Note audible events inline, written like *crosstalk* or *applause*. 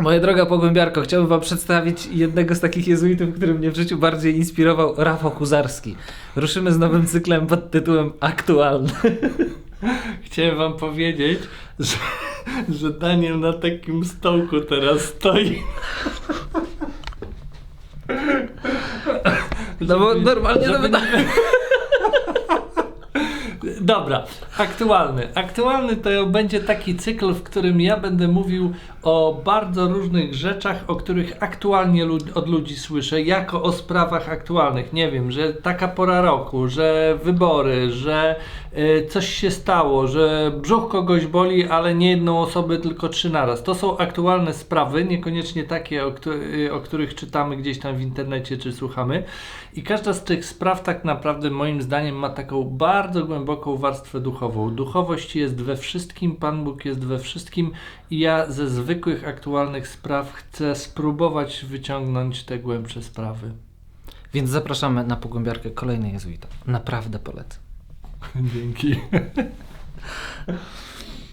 Moja droga pogłębiarko, chciałbym wam przedstawić jednego z takich jezuitów, który mnie w życiu bardziej inspirował, Rafał Huzarski. Ruszymy z nowym cyklem pod tytułem Aktualny. *laughs* Chciałem wam powiedzieć, że, że Daniel na takim stołku teraz stoi. No bo normalnie żeby to nie- *laughs* Dobra, aktualny. Aktualny to będzie taki cykl, w którym ja będę mówił o bardzo różnych rzeczach, o których aktualnie lud- od ludzi słyszę, jako o sprawach aktualnych. Nie wiem, że taka pora roku, że wybory, że y, coś się stało, że brzuch kogoś boli, ale nie jedną osobę, tylko trzy naraz. To są aktualne sprawy, niekoniecznie takie, o, y, o których czytamy gdzieś tam w internecie czy słuchamy. I każda z tych spraw tak naprawdę moim zdaniem ma taką bardzo głęboką warstwę duchową. Duchowość jest we wszystkim, Pan Bóg jest we wszystkim i ja ze zwykłych aktualnych spraw chcę spróbować wyciągnąć te głębsze sprawy. Więc zapraszamy na pogłębiarkę kolejny jezuita. Naprawdę polecam. *laughs* Dzięki. *laughs*